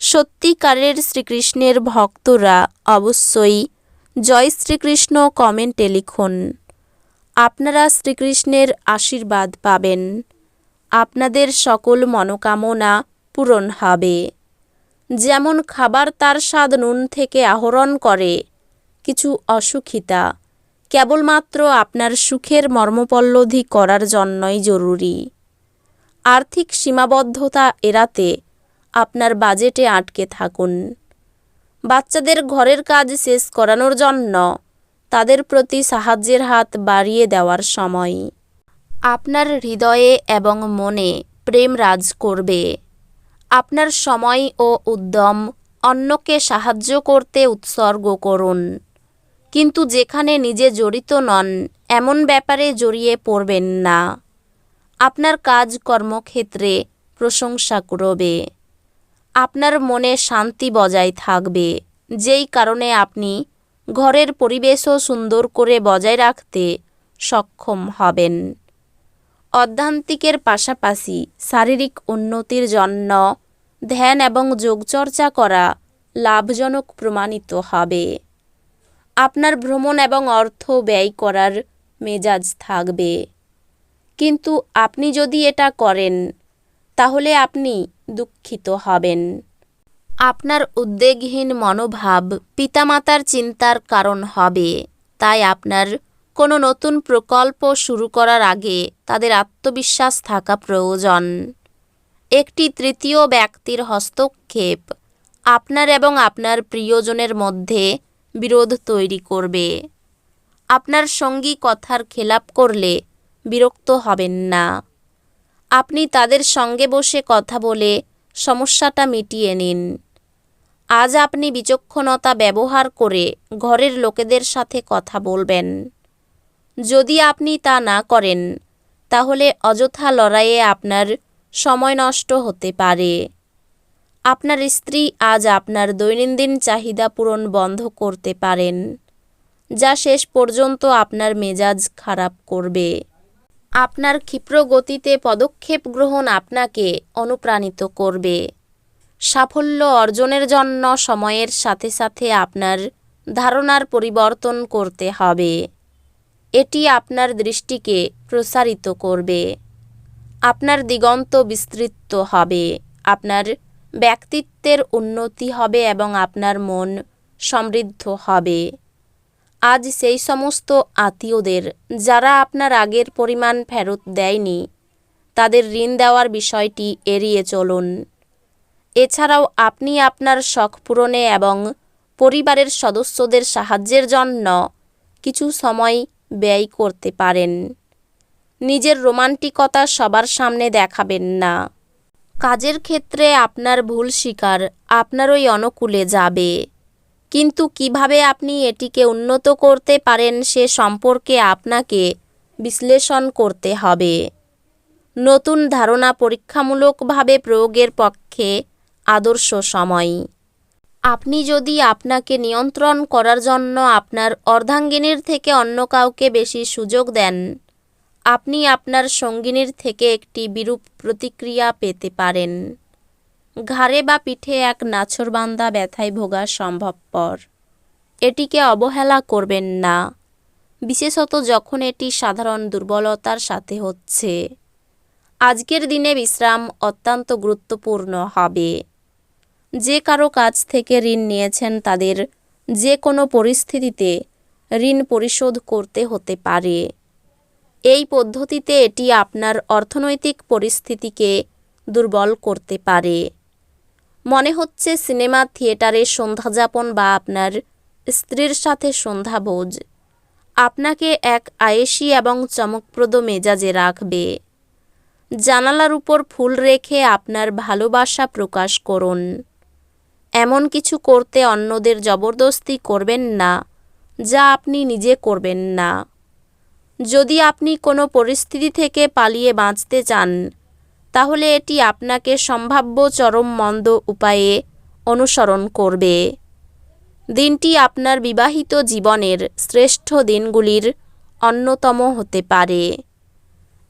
সত্যিকারের শ্রীকৃষ্ণের ভক্তরা অবশ্যই জয় শ্রীকৃষ্ণ কমেন্টে লিখুন। আপনারা শ্রীকৃষ্ণের আশীর্বাদ পাবেন। আপনাদের সকল মনোকামনা পূরণ হবে। যেমন খাবার তার স্বাদ নুন থেকে আহরণ করে, কিছু অসুখিতা কেবলমাত্র আপনার সুখের মর্মপল্লধি করার জন্যই জরুরি। আর্থিক সীমাবদ্ধতা এড়াতে আপনার বাজেটে আটকে থাকুন। বাচ্চাদের ঘরের কাজ শেষ করানোর জন্য তাদের প্রতি সাহায্যের হাত বাড়িয়ে দেওয়ার সময়। আপনার হৃদয়ে এবং মনে প্রেম রাজ করবে। আপনার সময় ও উদ্যম অন্যকে সাহায্য করতে উৎসর্গ করুন। কিন্তু যেখানে নিজে জড়িত নন, এমন ব্যাপারে জড়িয়ে পড়বেন না। আপনার কাজ কর্মক্ষেত্রে প্রশংসা করবে আপনার মনে শান্তি বজায় থাকবে। যেই কারণে আপনি ঘরের পরিবেশও সুন্দর করে বজায় রাখতে সক্ষম হবেন। অধ্যান্তিকের পাশাপাশি শারীরিক উন্নতির জন্য ধ্যান এবং যোগচর্চা করা লাভজনক প্রমাণিত হবে। আপনার ভ্রমণ এবং অর্থ ব্যয় করার মেজাজ থাকবে। কিন্তু আপনি যদি এটা করেন তাহলে আপনি দুঃখিত হবেন। আপনার উদ্বেগহীন মনোভাব পিতামাতার চিন্তার কারণ হবে। তাই আপনার কোনো নতুন প্রকল্প শুরু করার আগে তাদের আত্মবিশ্বাস থাকা প্রয়োজন। একটি তৃতীয় ব্যক্তির হস্তক্ষেপ আপনার এবং আপনার প্রিয়জনের মধ্যে বিরোধ তৈরি করবে। আপনার সঙ্গী কথার খেলাপ করলে বিরক্ত হবেন না। আপনি তাদের সঙ্গে বসে কথা বলে সমস্যাটা মিটিয়ে নিন। আজ আপনি বিচক্ষণতা ব্যবহার করে ঘরের লোকেদের সাথে কথা বলবেন। যদি আপনি তা না করেন, তাহলে অযথা লড়াইয়ে আপনার সময় নষ্ট হতে পারে। আপনার স্ত্রী আজ আপনার দৈনন্দিন চাহিদা পূরণ বন্ধ করতে পারেন, যা শেষ পর্যন্ত আপনার মেজাজ খারাপ করবে। আপনার ক্ষিপ্র গতিতে পদক্ষেপ গ্রহণ আপনাকে অনুপ্রাণিত করবে। সাফল্য অর্জনের জন্য সময়ের সাথে সাথে আপনার ধারণার পরিবর্তন করতে হবে। এটি আপনার দৃষ্টিকে প্রসারিত করবে। আপনার দিগন্ত বিস্তৃত হবে। আপনার ব্যক্তিত্বের উন্নতি হবে এবং আপনার মন সমৃদ্ধ হবে। আজ সেই সমস্ত আত্মীয়দের যারা আপনার আগের পরিমাণ ফেরত দেয়নি, তাদের ঋণ দেওয়ার বিষয়টি এড়িয়ে চলুন। এছাড়াও আপনি আপনার শখ পূরণে এবং পরিবারের সদস্যদের সাহায্যের জন্য কিছু সময় ব্যয় করতে পারেন। নিজের রোমান্টিকতা সবার সামনে দেখাবেন না। কাজের ক্ষেত্রে আপনার ভুল স্বীকার আপনারই অনুকূলে যাবে। কিন্তু কীভাবে আপনি এটিকে উন্নত করতে পারেন সে সম্পর্কে আপনাকে বিশ্লেষণ করতে হবে। নতুন ধারণা পরীক্ষামূলকভাবে প্রয়োগের পক্ষে আদর্শ সময়। আপনি যদি আপনাকে নিয়ন্ত্রণ করার জন্য আপনার অর্ধাঙ্গিনীর থেকে অন্য কাউকে বেশি সুযোগ দেন, আপনি আপনার সঙ্গিনীর থেকে একটি বিরূপ প্রতিক্রিয়া পেতে পারেন। ঘাড়ে বা পিঠে এক নাছরবান্দা ব্যথায় ভোগা সম্ভবপর। এটিকে অবহেলা করবেন না। বিশেষত যখন এটি সাধারণ দুর্বলতার সাথে হচ্ছে। আজকের দিনে বিশ্রাম অত্যন্ত গুরুত্বপূর্ণ হবে। যে কারও কাছ থেকে ঋণ নিয়েছেন তাদের যে কোনো পরিস্থিতিতে ঋণ পরিশোধ করতে হতে পারে। এই পদ্ধতিতে এটি আপনার অর্থনৈতিক পরিস্থিতিকে দুর্বল করতে পারে। মনে হচ্ছে সিনেমা, থিয়েটারে সন্ধ্যাযাপন বা আপনার স্ত্রীর সাথে সন্ধ্যা সন্ধ্যাভোজ আপনাকে এক আয়েসি এবং চমকপ্রদ মেজাজে রাখবে। জানালার উপর ফুল রেখে আপনার ভালোবাসা প্রকাশ করুন। এমন কিছু করতে অন্যদের জবরদস্তি করবেন না, যা আপনি নিজে করবেন না। যদি আপনি কোনো পরিস্থিতি থেকে পালিয়ে বাঁচতে চান তাহলে এটি আপনাকে সম্ভাব্য চরম মন্দ উপায়ে অনুসরণ করবে। দিনটি আপনার বিবাহিত জীবনের শ্রেষ্ঠ দিনগুলির অন্যতম হতে পারে।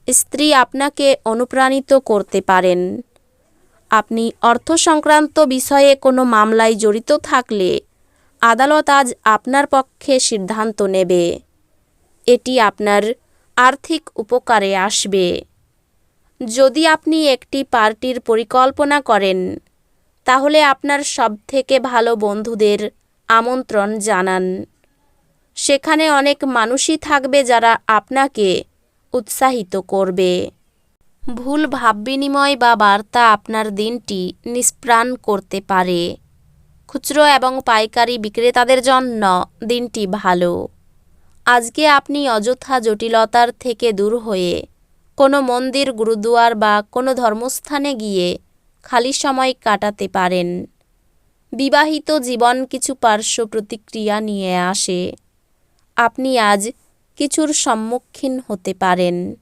স্ত্রী আপনাকে অনুপ্রাণিত করতে পারেন। আপনি অর্থ সংক্রান্ত বিষয়ে কোনো মামলায় জড়িত থাকলে আদালত আজ আপনার পক্ষে সিদ্ধান্ত নেবে। এটি আপনার আর্থিক উপকারে আসবে। যদি আপনি একটি পার্টির পরিকল্পনা করেন, তাহলে আপনার সবথেকে ভালো বন্ধুদের আমন্ত্রণ জানান। সেখানে অনেক মানুষই থাকবে যারা আপনাকে উৎসাহিত করবে। ভুল ভাব বিনিময় বা বার্তা আপনার দিনটি নিষ্প্রাণ করতে পারে। খুচরো এবং পাইকারি বিক্রেতাদের জন্য দিনটি ভালো। আজকে আপনি অযথা জটিলতার থেকে দূর হয়ে কোনো মন্দির, গুরুদুয়ার বা কোনো ধর্মস্থানে গিয়ে খালি সময় কাটাতে পারেন। বিবাহিত জীবন কিছু পার্শ্ব প্রতিক্রিয়া নিয়ে আসে। আপনি আজ কিছুর সম্মুখীন হতে পারেন।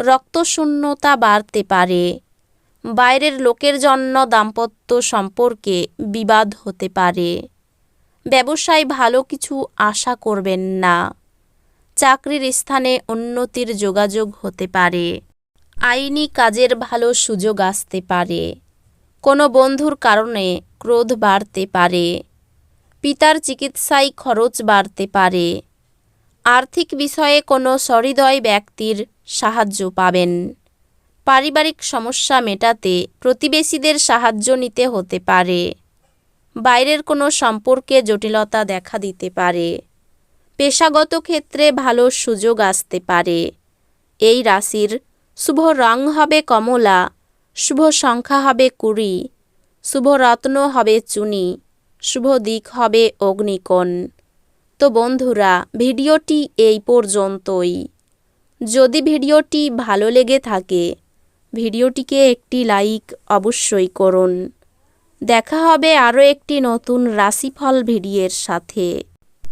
রক্তশূন্যতা বাড়তে পারে। বাইরের লোকের জন্য দাম্পত্য সম্পর্কে বিবাদ হতে পারে। ব্যবসায় ভালো কিছু আশা করবেন না। চাকরির স্থানে উন্নতির যোগাযোগ হতে পারে। আইনি কাজের ভালো সুযোগ আসতে পারে। কোনো বন্ধুর কারণে ক্রোধ বাড়তে পারে। পিতার চিকিৎসায় খরচ বাড়তে পারে। আর্থিক বিষয়ে কোনো সহৃদয় ব্যক্তির সাহায্য পাবেন। পারিবারিক সমস্যা মেটাতে প্রতিবেশীদের সাহায্য নিতে হতে পারে। বাইরের কোনো সম্পর্কে জটিলতা দেখা দিতে পারে। পেশাগত ক্ষেত্রে ভালো সুযোগ আসতে পারে। এই রাশির শুভ রং হবে কমলা, শুভ সংখ্যা হবে কুড়ি, শুভ রত্ন হবে চুনি, শুভ দিক হবে অগ্নিকোণ। তো বন্ধুরা, ভিডিওটি এই পর্যন্তই। যদি ভিডিওটি ভালো লেগে থাকে, ভিডিওটিকে একটি লাইক অবশ্যই করুন। দেখা হবে আরও একটি নতুন রাশিফল ভিডিওর সাথে।